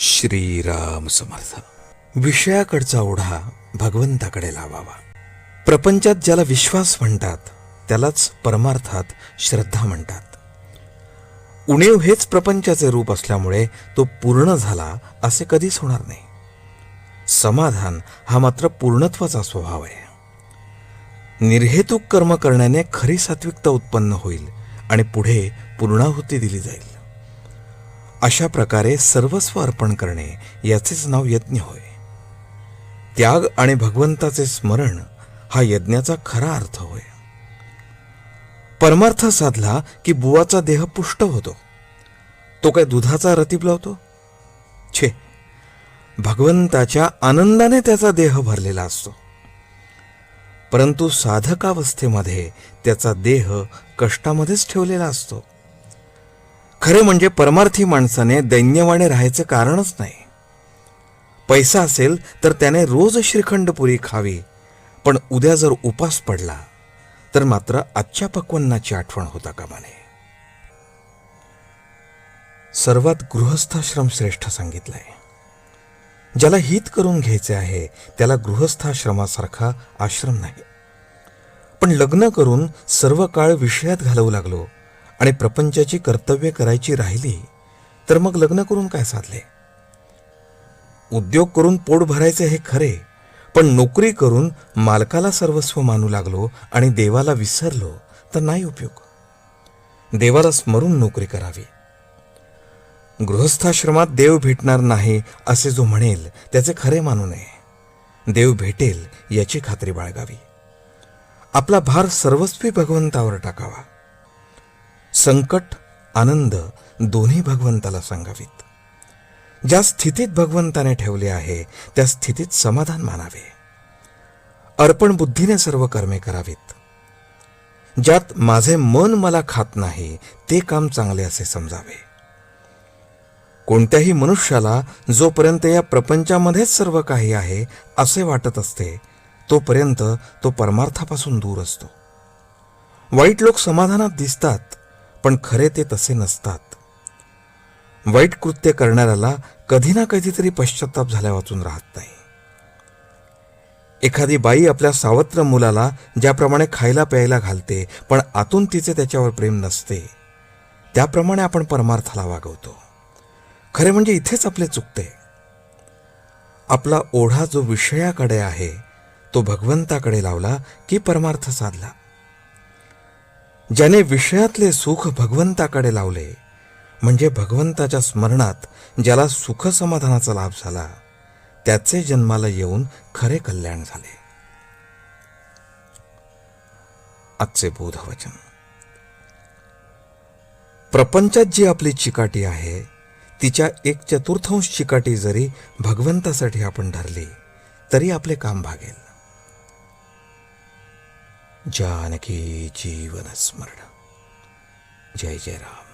श्रीराम समर्थ. विषयाकडचा ओढा भगवंताकडे लावावा. प्रपंचात ज्याला विश्वास म्हणतात त्यालाच परमार्थात श्रद्धा म्हणतात. उणीव हेच प्रपंचाचे रूप असल्यामुळे तो पूर्ण झाला असे कधीच होणार नाही. समाधान हा मात्र पूर्णत्वाचा स्वभाव आहे. निर्हेतुक कर्म करण्याने खरी सात्विकता उत्पन्न होईल आणि पुढे पूर्णाहुती दिली जाईल. अशा प्रकारे सर्वस्व अर्पण करणे याचेच नाव यज्ञ होय. त्याग आणि भगवंताचे स्मरण हा यज्ञाचा खरा अर्थ होय. परमार्थ साधला की बुवाचा देह पुष्ट होतो. तो काय दुधाचा रतीब लावतो? छे. भगवंताच्या आनंदाने त्याचा देह भरलेला असतो. परंतु साधकावस्थेमध्ये त्याचा देह कष्टामध्येच ठेवलेला असतो. खरे म्हणजे परमार्थी माणसाने दैन्यवाने राहायचं कारणच नाही. पैसा असेल तर त्याने रोज श्रीखंडपुरी खावी पण उद्या जर उपास पडला तर मात्र आजच्या पक्वन्नाची आठवण होता कामा नये सर्वात गृहस्थाश्रम श्रेष्ठ सांगितलंय. ज्याला हित करून घ्यायचे आहे त्याला गृहस्थाश्रमासारखा आश्रम नाही. पण लग्न करून सर्व काळ विषयात घालवू लागलो आणि प्रपंचाची कर्तव्य करायची राहिली तर मग लग्न करून काय साधले? उद्योग करून पोट भरायचे हे खरे पण नोकरी करून मालकाला सर्वस्व मानू लागलो आणि देवाला विसरलो तर नाही उपयोग. देवाला स्मरून नोकरी करावी. गृहस्थाश्रमात देव भेटणार नाही असे जो म्हणेल त्याचे खरे मानू नये. देव भेटेल याची खात्री बाळगावी. आपला भार सर्वस्वी भगवंतावर टाकावा. संकट आनंद दोन्ही भगवंताला सांगावीत. ज्या स्थितीत भगवंताने ठेवले आहे त्या स्थितीत समाधान मानावे. अर्पण बुद्धीने सर्व कर्मे करावीत. ज्यात माझे मन मला खात नाही ते काम चांगले असे समजावे. कोणत्याही मनुष्याला जोपर्यंत या प्रपंचामध्येच सर्व काही आहे असे वाटत असते तोपर्यंत तो परमार्थापासून दूर असतो. वाईट लोक समाधानात दिसतात पण खरे ते तसे नसतात. वाईट कृत्य करणाऱ्याला कधी ना कधीतरी पश्चाताप झाल्या वाचून राहत नाही. एखादी बाई आपल्या सावत्र मुलाला ज्याप्रमाणे खायला प्यायला घालते पण आतून तिचे त्याच्यावर प्रेम नसते त्याप्रमाणे आपण परमार्थाला वागवतो. खरे म्हणजे इथेच आपले चुकते. आपला ओढा जो विषयाकडे आहे तो भगवंताकडे लावला की परमार्थ साधला. ज्याने विषयातले सुख भगवंताकडे लावले म्हणजे भगवंताच्या स्मरणात ज्याला सुख समाधानाचा लाभ झाला त्याचे जन्माला येऊन खरे कल्याण झाले. आजचे बोधवचन. प्रपंचात जी आपली चिकाटी आहे तिच्या एक चतुर्थांश चिकाटी जरी भगवंतासाठी आपण धरली तरी आपले काम भागेल. जानकी जीवन स्मरण जय जय राम